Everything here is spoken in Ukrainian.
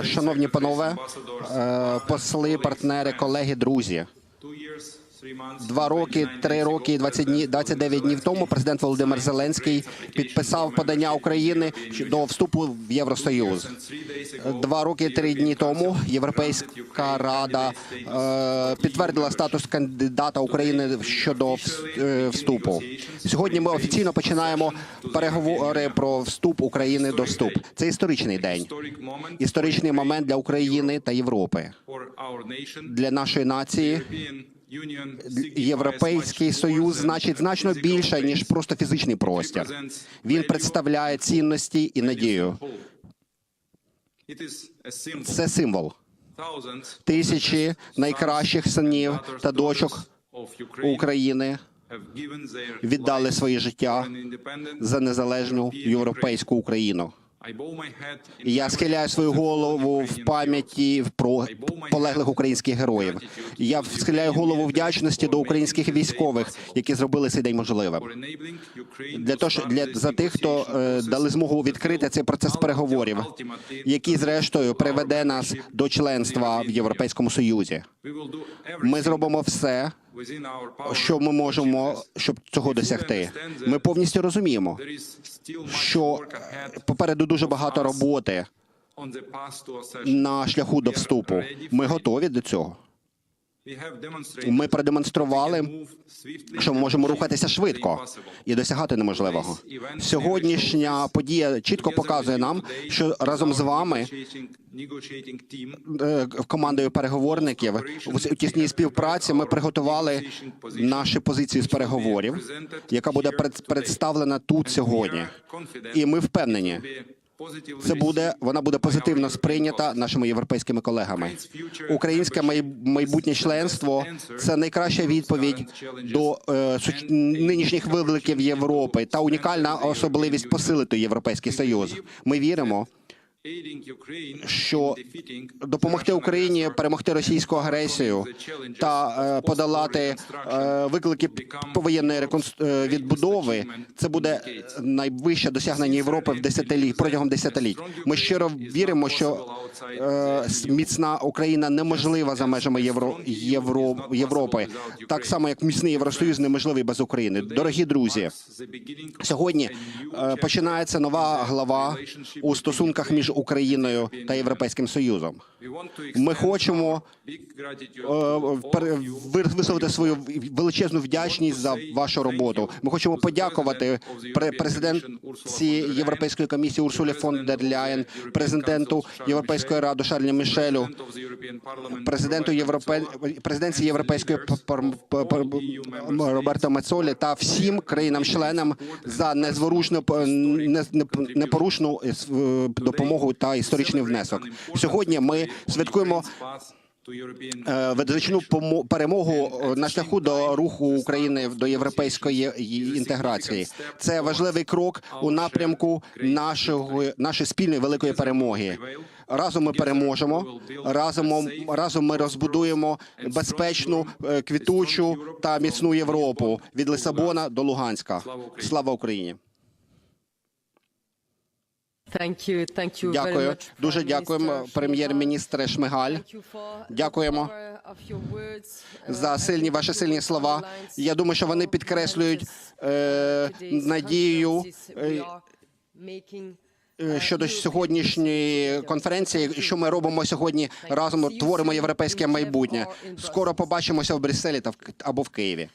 Е, Шановні панове, е, посли, партнери, колеги, друзі. Два роки, три роки і 20 дні, 29 днів тому президент Володимир Зеленський підписав подання України до вступу в Євросоюз. Два роки три дні тому Європейська рада е, підтвердила статус кандидата України щодо е, вступу. Сьогодні ми офіційно починаємо переговори про вступ України до вступ. Це історичний день, історичний момент для України та Європи. Для нашої нації Європейський союз значить значно більше ніж просто фізичний простір. Він представляє цінності і надію. Це символ тисячі найкращих синів та дочок України віддали своє життя за незалежну європейську Україну. Я схиляю свою голову в пам'яті про полеглих українських героїв. Я схиляю голову вдячності до українських військових, які зробили цей день можливим. Для того, для за тих, хто е, дали змогу відкрити цей процес переговорів, який зрештою приведе нас до членства в Європейському Союзі. Ми зробимо все, що ми можемо, щоб цього досягти. Ми повністю розуміємо, що попереду дуже багато роботи на шляху до вступу. Ми готові до цього. Ми продемонстрували, що ми можемо рухатися швидко і досягати неможливого. Сьогоднішня подія чітко показує нам, що разом з вами е, командою переговорників в тісній співпраці ми приготували наші позиції з переговорів, яка буде представлена тут сьогодні. І ми впевнені, це буде вона буде позитивно сприйнята нашими європейськими колегами. Українське май- майбутнє членство це найкраща відповідь до е, нинішніх викликів Європи та унікальна особливість посилити європейський союз. Ми віримо, що допомогти Україні перемогти російську агресію та е, подолати е, виклики повоєнної е, відбудови. Це буде найвище досягнення Європи в десятиліть протягом десятиліть. Ми щиро віримо, що міцна Україна неможлива за межами Євро, Євро, Європи, так само як міцний Євросоюз неможливий без України. Дорогі друзі, сьогодні починається нова глава у стосунках між Україною та Європейським Союзом. Ми хочемо е, висловити свою величезну вдячність за вашу роботу. Ми хочемо подякувати пре- президентці Європейської комісії Урсулі фон дер Ляєн, президенту Європейської ради Шарлі Мішелю, президенту Європе... президенції Європейської Роберто Мецолі та всім країнам-членам за незворушну непорушну е, е, допомогу та історичний внесок. Сьогодні ми святкуємо е, видатну перемогу е, на шляху до руху України до європейської інтеграції. Це важливий крок у напрямку нашого нашої спільної великої перемоги. Разом ми переможемо. Разом разом ми розбудуємо безпечну, е, квітучу та міцну Європу від Лисабона до Луганська. Слава Україні! Thank you, thank you Дякую. much, Дуже дякуємо, прем'єр-міністре Шмигаль. Дякуємо uh, за сильні ваші сильні слова. Я думаю, що вони підкреслюють е, надію е, е, uh, щодо сьогоднішньої конференції, що ми робимо сьогодні разом, творимо європейське майбутнє. Скоро побачимося в Брюсселі та в або в Києві.